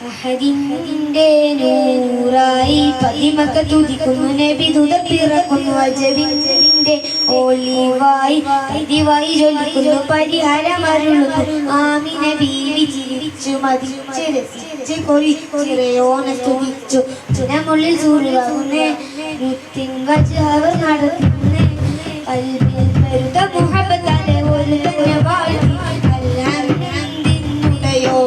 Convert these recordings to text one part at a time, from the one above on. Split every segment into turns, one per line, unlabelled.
അഹദിന്റെ നൂറായി പതിമക്ക തുതിക്കുന്നു നബി ദുത പിറക്കുന്നു അജബിന്റെ ഓലിവായി പതിവായി ജ്വലിക്കുന്നു പരിഹാരമരുളുന്നു. ആമിന ബീവി ജീവിച്ചു മതിച്ച് രസിച്ച് കൊറിയോന സ്തുതിച്ചു. ചിനമുള്ളിൽ സൂര്യകുന്നേ തിങ്കൾ നടത്തുന്നേ. കൽവിൽ വരുത മുഹബത്താലെ ഒരു തന്നെ വാഴ്ത്തി അല്ലാമിനുടയോ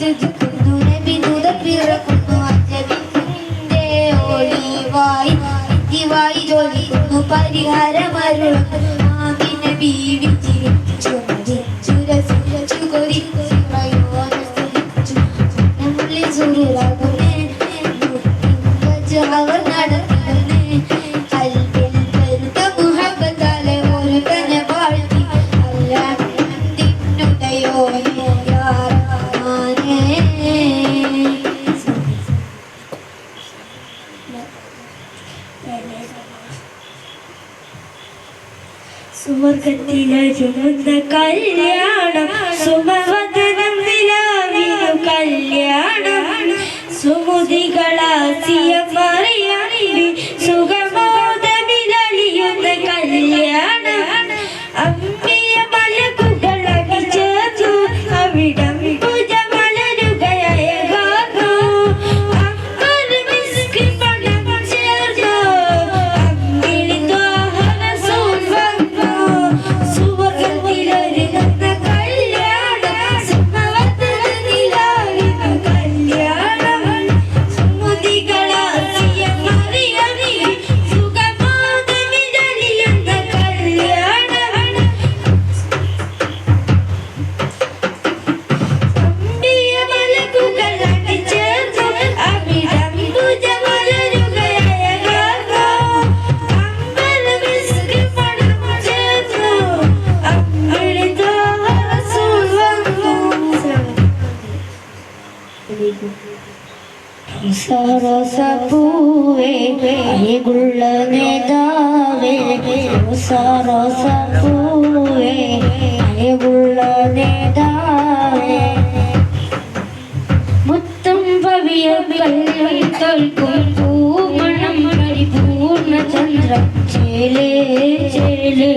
ഭജിക്കുന്നു നബി ദൂത പിറക്കുന്നു. അജബിന്റെ ഒളിവായി റോസാറോസപ്പൂവേ അഴകുള്ള നേതാവേ റോസാറോസപ്പൂവേ അഴകുള്ള നേതാവേ മുത്തം ഭവിയ കൽവൻ തോൽക്കും പൂമണം പരിപൂർണ ചന്ദ്ര ചേലേ ചേലേ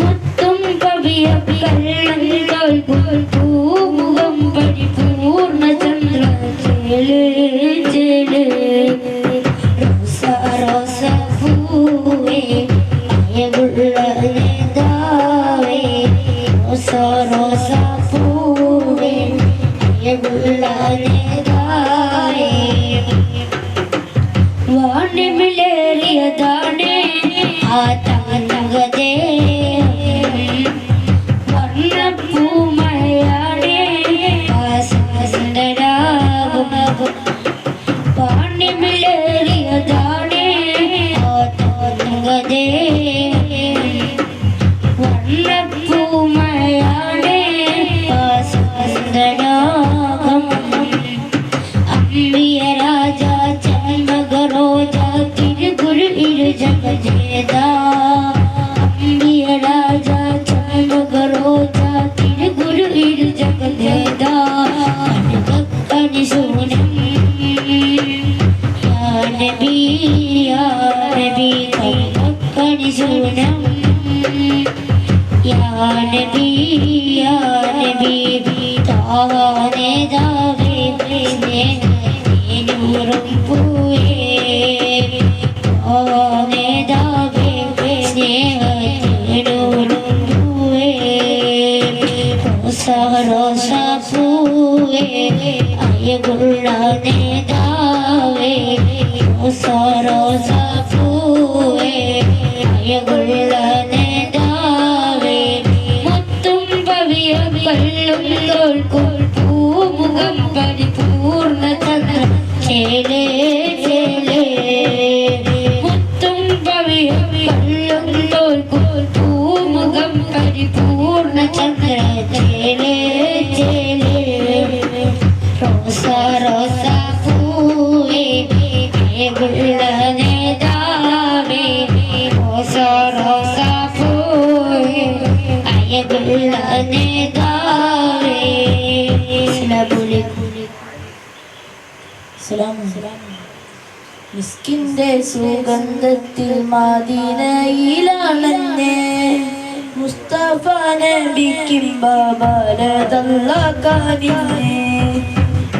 മുത്തം ഭവിയ കൽവൻ തോൽക്കും പൂമുഖം പരിപൂർണ মেলে জেলে Aonde റോസ റോസ പൂവേ അയകുള്ള നേതാവേ മുത്തും പവിയ കള്ളും തോൽക്കും പൂമുഖം പരിപൂർണ
മിസ്കിന്റെ സുഗന്ധത്തിൽ മാതിരയിലാണെന്നേ മുസ്തഫ നബിക്കും ബാബാലതല്ലാക്കാനിന്നെ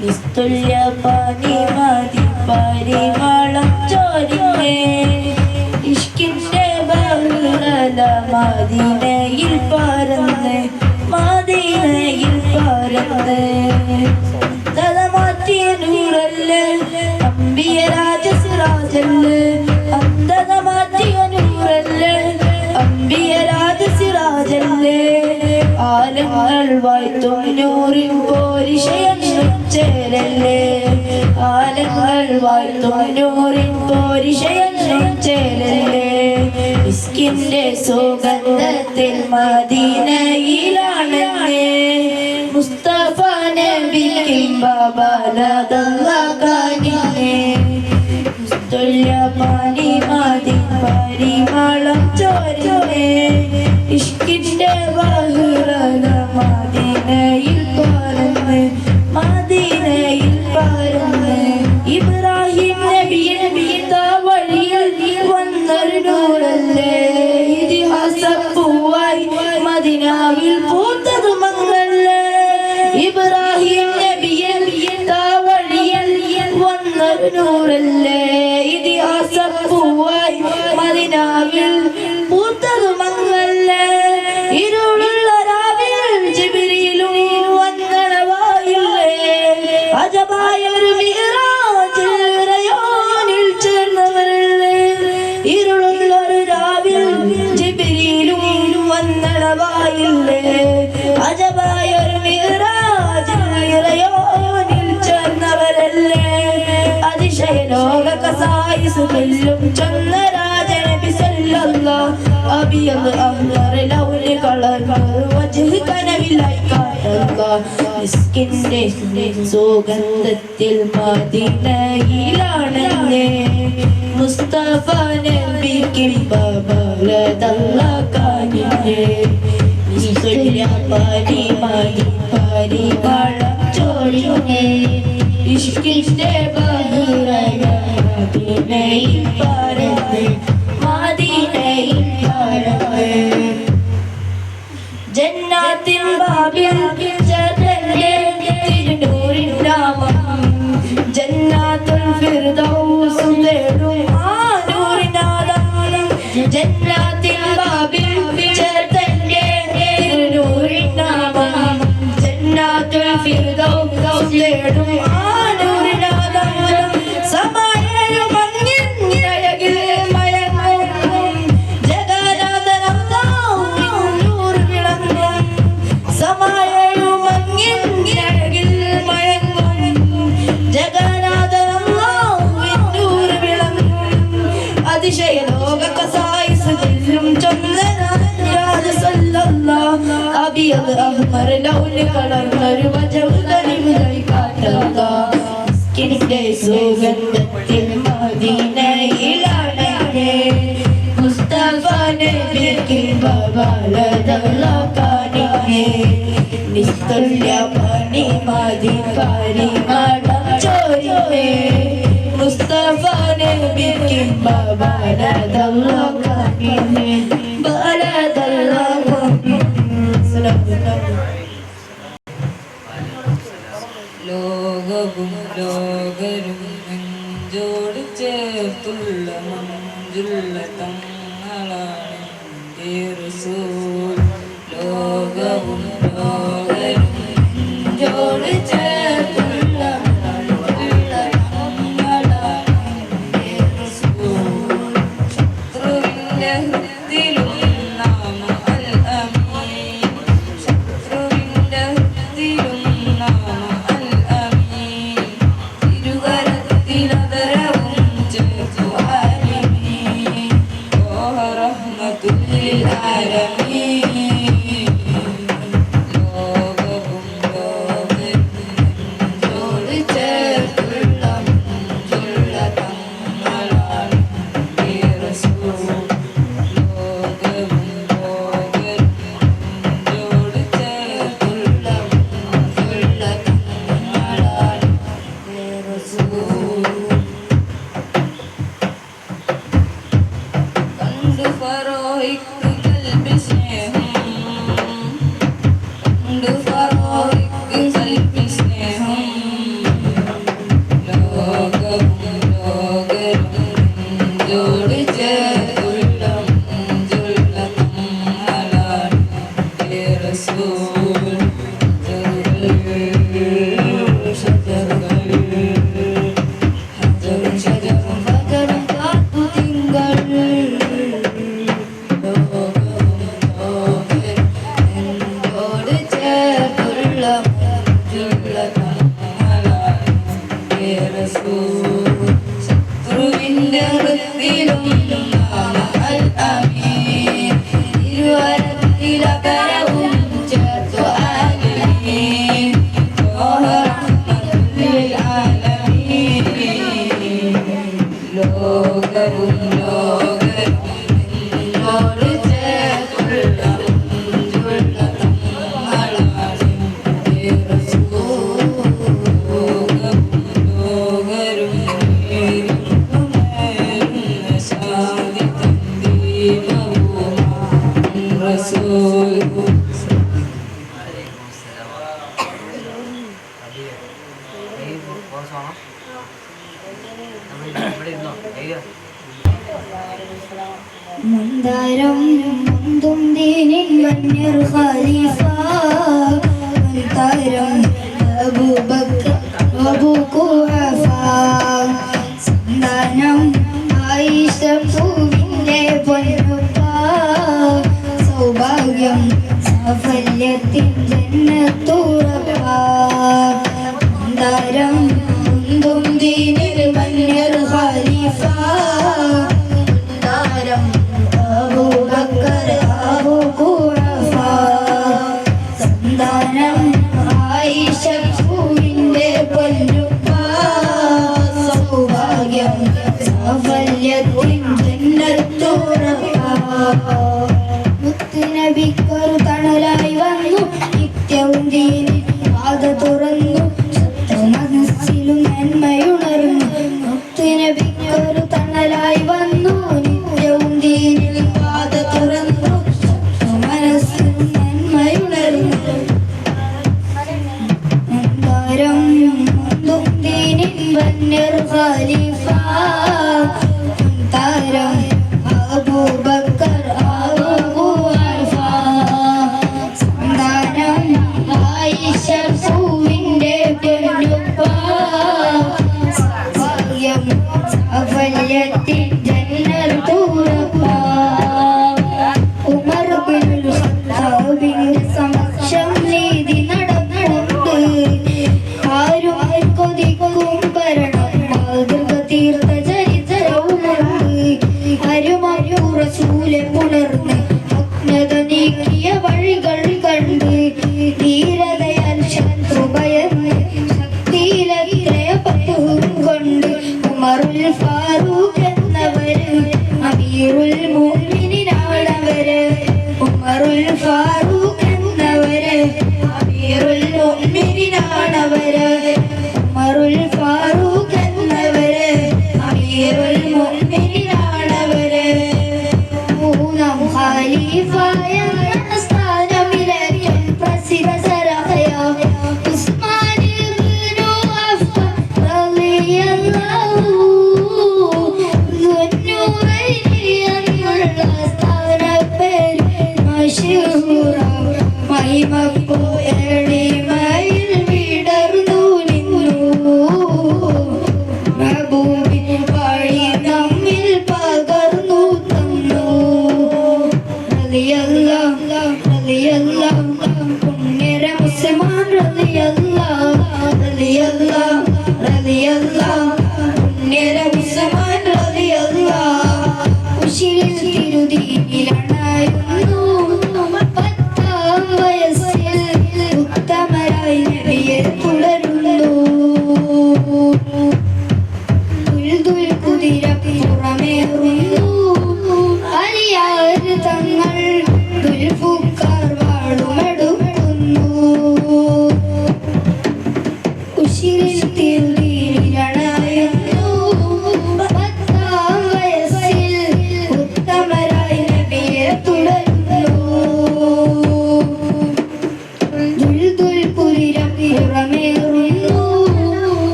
നിസ്തുല്യ പനി മതി പരിമളം ചോരിന്നെ. ഇഷ്കിന്റെ ബഹുളല മദീനയിൽ പറന്ന് മദീനയിൽ പറന്ന് തലമാറ്റിയ നൂറല്ലേ അമ്പിയ രാജസിറാജല്ലേ അന്തത മാറ്റിയ നൂറല്ലേ അമ്പിയ രാജസിറാജല്ലേ ആലങ്ങൾ വായ്ത്തും നൂറിൻ പോരിഷയം ചേരല്ലേ ആലങ്ങൾ വായ്ത്തും നൂറിൻ പോരിഷയം ചേരല്ലേ ഇസ്കിന്റെ സുഗന്ധത്തിൽ മദീനയിലാണെന്നേ. മുസ്തഫ നബിക്കും ബാബാലതല്ലാകാനിന്നെ തുല്യ പാനി മതി പരിമളം ചോരേ ഇഷ്കിന്റെ ബാഹുറന മദീനയിൽ പറന്ന് മദീനയിൽ പറന്ന് ഇബ്രാഹിം നബിയെ വഴിയിൽ വന്നൊരു നൂറല്ലേ? അതിശയ ലോക കസായിസുകളിലും ചൊന്ന രാജനബി സല്ലല്ലാഹ് അബിയത് അഹ്മർ ലൗലി കളർ വജ്ഹ് കനവിലായി കാട്ടല്ലാഹ് മിസ്കിന്റെ സുഗന്ധത്തിൽ മദീനയിലാണെന്നേ. മുസ്തഫ നബിക്കും ബാബലതല്ലാക്കാനിന്നെ തുല്യ പരി മതി പരിമളം ചോടിനെ ഇഷ്കിന്റെ മദീനയിൽ പറന്ന് മദീനയിൽ പറന്ന് ജന്നാത്തിൻ ബാബിൽ ജനന്റെ തിരുനൂറിൻ നാമം ജന്നാത്തുൽ ഫിർദൗസ് തേടും ആ നൂറിനാദം ജന്നാത്തിൻ ബാബിൽ ചേർത്തന്റെ തിരുനൂറിൻ നാമം ജന്നാത്തുൽ ഫിർദൗസ് തേടും أغمر لون കളർന്നൊരു വജൗദരിമുലൈ കാട്ടുക കിന്റെ സുഗന്ധത്തിൽ മദീനയിലാണെങ്കിലേ മുസ്തഫ നബിക്ക് ബബാലതള്ളക്കാനിയേ നിസ്തുല്യ പണി മതി പരിമാണം ചോരിമേ മുസ്തഫ നബിക്ക് ബബാലതള്ളക്കാനിയേ
ലോകവും ലോകരും നെഞ്ചോട് ചേർത്തുള്ള മഞ്ചുള്ള തങ്ങളാണ്
ഏറെ സോ വല്യത്തിൻ ജന്നത്തുറപ്പ ദരം തും ദീനിൽ മന്നർ ഖലീഫ ദരം അബൂബക്കർ അബൂ ഖുറഫ സന്താനം ആയിഷ പൂവിന്റെ പൊല്ലുപ്പ സൗഭാഗ്യം വല്യത്തിൻ ജന്നത്തുറപ്പ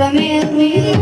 Promise me